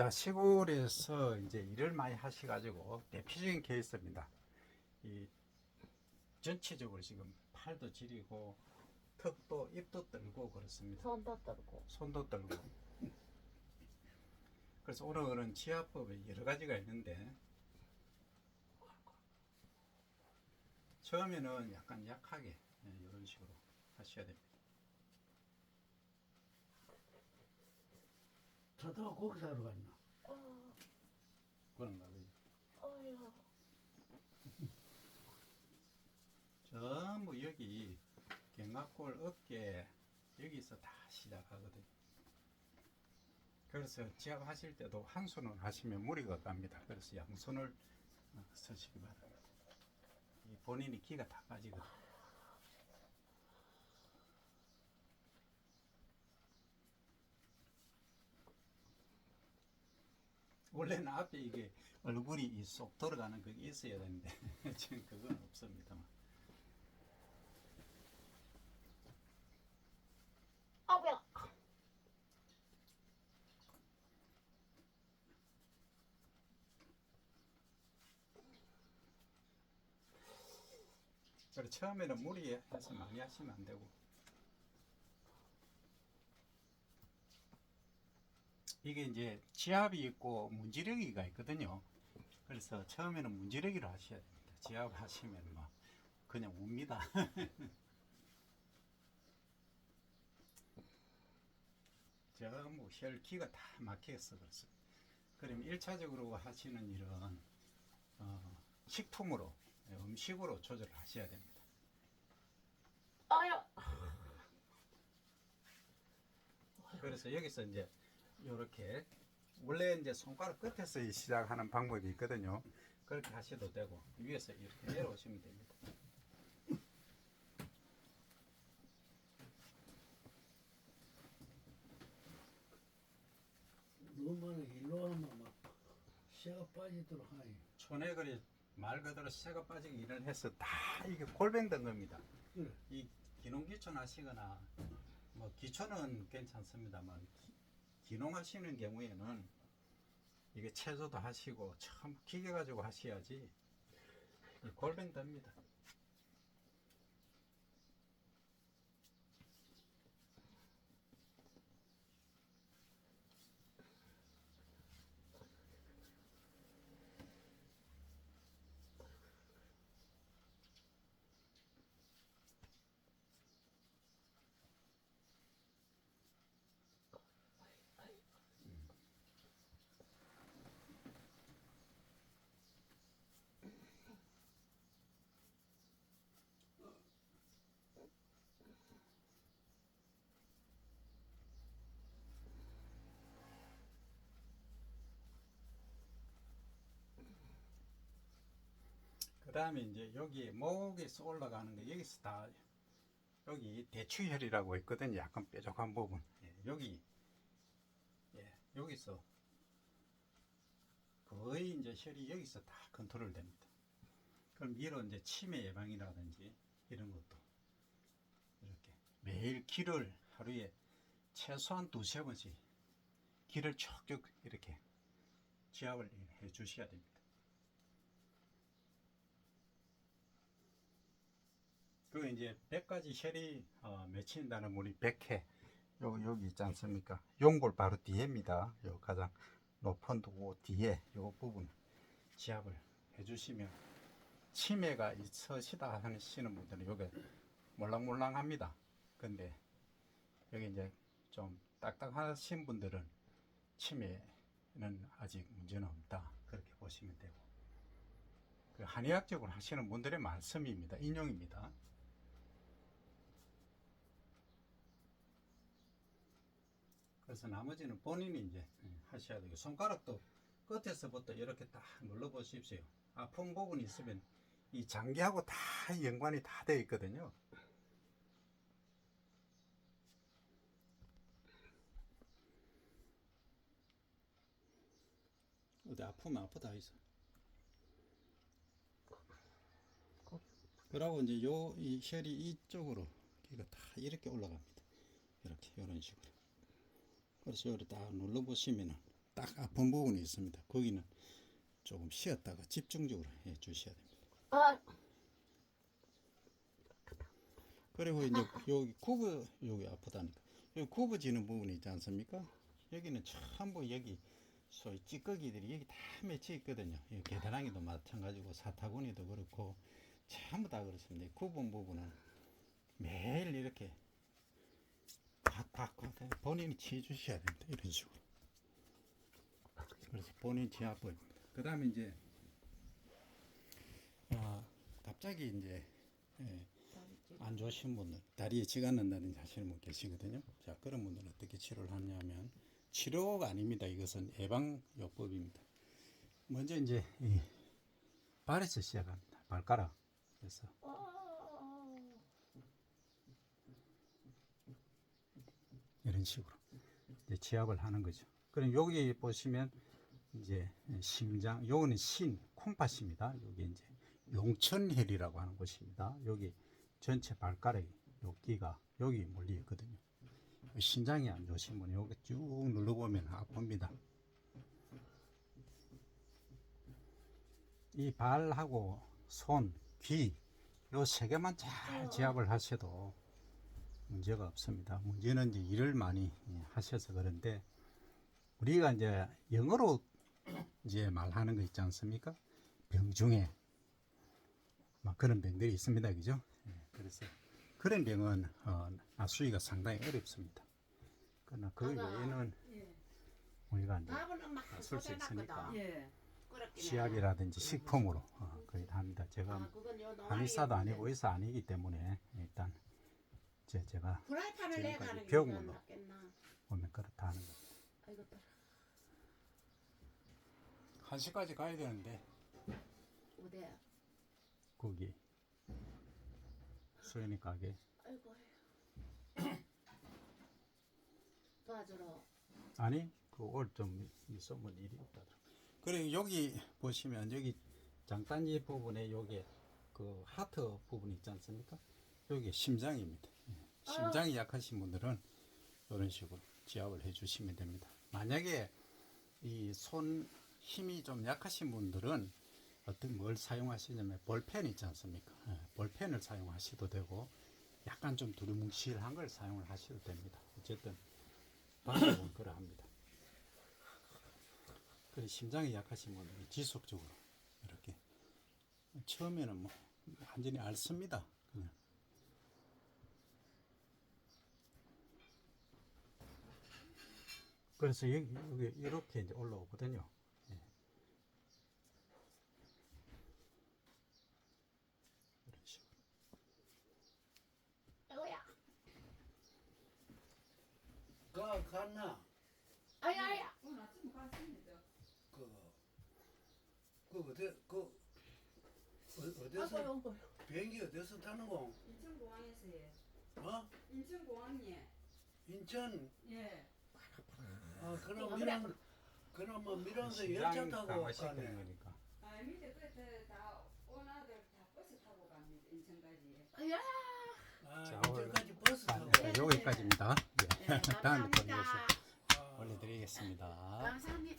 자, 시골에서 이제 일을 많이 하셔가지고 대표적인 케이스입니다. 이 전체적으로 지금 팔도 지리고 턱도 입도 떨고 그렇습니다. 손도 떨고 손도 떨고. 그래서 오늘은 치아법에 여러 가지가 있는데 처음에는 약간 약하게 네, 이런 식으로 하셔야 됩니다. 자다가 고기 사러 갔나? 어, 그런가 보죠. 어휴 전부 여기 견갑골 어깨 여기서 다 시작하거든요. 그래서 지압 하실 때도 한 손은 하시면 무리가 갑니다. 그래서 양손을 어, 쓰시기 바랍니다. 이 본인이 기가 다 빠지거든요. 원래는 앞에 이게 얼굴이 이쏙 들어가는 그게 있어야 되는데 지금 그건 없습니다. 아우야 그래 처음에는 무리해서 많이 하시면 안 되고 이게 이제 지압이 있고 문지르기가 있거든요. 그래서 처음에는 문지르기로 하셔야 됩니다. 지압 하시면 뭐 그냥 웁니다. 전부 혈기가 다 막혀서 그렇습니다. 그럼 1차적으로 하시는 일은 어, 식품으로 예, 음식으로 조절을 하셔야 됩니다. 아야 그래서 여기서 이제 이렇게 원래 이제 손가락 끝에서 시작하는 방법이 있거든요. 그렇게 하셔도 되고 위에서 이렇게 내려오시면 됩니다. 너무 일로 하면 막 새가 빠지도록 하니. 촌에 그리 말 그대로 새가 빠지게 일을 해서 다 이게 골뱅된 겁니다. 그래. 이 기농기촌 하시거나 뭐 기초는 괜찮습니다만 기- 기농하시는 경우에는 이게 체조도 하시고 참 기계 가지고 하셔야지 이 골뱅 됩니다. 그 다음에 이제 여기 목에서 올라가는 거 여기서 다 여기 대추혈이라고 있거든요. 약간 뾰족한 부분. 예, 여기 예, 여기서 거의 이제 혈이 여기서 다 컨트롤 됩니다. 그럼 이런 이제 치매 예방이라든지 이런 것도 이렇게 매일 기를 하루에 최소한 두세 번씩 기를 쭉쭉 이렇게 지압을 해 주셔야 됩니다. 그 이제 100가지 혈이 어, 맺힌다는 우리 100회 요 여기 있지 않습니까? 용골 바로 뒤에입니다. 요 가장 높은 그 뒤에 요 부분 지압을 해주시면 치매가 있으시다 하시는 분들은 요게 몰랑몰랑합니다. 근데 여기 이제 좀 딱딱하신 분들은 치매는 아직 문제는 없다 그렇게 보시면 되고 그 한의학적으로 하시는 분들의 말씀입니다. 인용입니다. 그래서 나머지는 본인이 이제 하셔야 되고 손가락도 끝에서부터 이렇게 딱 눌러 보십시오. 아픈 부분이 있으면 이 장기하고 다 연관이 다 되어 있거든요. 어디 아프면 아프다 해서. 그러고 이제 요 이 혈이 이쪽으로 이거 다 이렇게 올라갑니다. 이렇게 이런 식으로. 그래서 여기 딱 눌러 보시면은 딱 아픈 부분이 있습니다. 거기는 조금 쉬었다가 집중적으로 해 주셔야 됩니다. 아, 그리고 이제 여기 구부 여기 아프다니까 여기 구부지는 부분이 있지 않습니까? 여기는 전부 여기 소위 찌꺼기들이 여기 다 맺혀 있거든요. 여기 계단하기도 마찬가지고 사타구니도 그렇고 전부 다 그렇습니다. 이 구분 부분은 매일 이렇게 꽉꽉꽉 본인이 치해 주셔야 됩니다. 이런 식으로. 그래서 본인 치아법입니다. 그 다음에 이제 아, 갑자기 이제 예, 안 좋으신 분들 다리에 쥐가 난다는 하시는 분 계시거든요. 자 그런 분들은 어떻게 치료를 하냐면 치료가 아닙니다. 이것은 예방요법입니다. 먼저 이제 이 발에서 시작합니다. 발가락. 그래서 이런 식으로 이제 지압을 하는 거죠. 그럼 여기 보시면 이제 심장, 요거는 신, 콩팥입니다. 여기 이제 용천혈이라고 하는 곳입니다. 여기 전체 발가락이 여기가 여기 몰려 있거든요. 신장이 안 분이 여기 쭉 눌러보면 아픕니다. 이 발하고 손, 귀, 요 세 개만 잘 지압을 하셔도 문제가 없습니다. 문제는 이제 일을 많이 하셔서 그런데 우리가 이제 영어로 이제 말하는 거 있지 않습니까? 병 중에 막 그런 병들이 있습니다, 그죠? 예, 그래서 그런 병은 어, 낫수기가 상당히 어렵습니다. 그러나 그. 외에는 예. 우리가 이제 엄마 쓸수 있으니까. 예. 치약이라든지 식품으로 어, 거의 다 합니다. 제가 아, 한의사도 아니고 의사 아니기 때문에 일단 제 제가 프라이팬을 지금까지 내가는 게 배운 걸로. 낫겠나? 보면 그렇다 하는 거. 아이고 봐라. 한 시까지 가야 되는데 어디? 거기 소연이 가게 아이고. 도와주러. 아니 그올좀 있으면 일이 없다. 그리고 여기 보시면 여기 장단지 부분에 여기 그 하트 부분 있지 않습니까? 여기 심장입니다. 예. 심장이 약하신 분들은 이런 식으로 지압을 해주시면 됩니다. 만약에 이 손 힘이 좀 약하신 분들은 어떤 뭘 사용하시냐면 볼펜 있지 않습니까? 예, 볼펜을 사용하셔도 되고 약간 좀 두루뭉실한 걸 사용을 하셔도 됩니다. 어쨌든 방법은 그러합니다. 그래 심장이 약하신 분들은 지속적으로 이렇게 처음에는 뭐 완전히 앓습니다. 그래서 여기, 여기 이렇게 이제 올라오거든요. 예. 이런 식으로. 아이고야. 가 갔나? 아야 아야. 오늘 아침 갔습니다. 그, 그 어디 그 어, 어디서 아이고 아이고. 비행기 어디서 타는 거? 인천공항에서요. 어? 인천공항에. 인천. 예. 아 그럼 어, 미랑 그럼 뭐 미랑서 열차 타고 강화시키는 가네. 거니까. 아 밑에 끝에 다 오나들 다 버스 타고 갑니다. 인천까지. 아야. 아 자, 인천까지 버스 아, 타고. 네, 여기까지입니다. 네. 네, 다음에 또 감사합니다. 이어서 올려드리겠습니다. 감사합니다.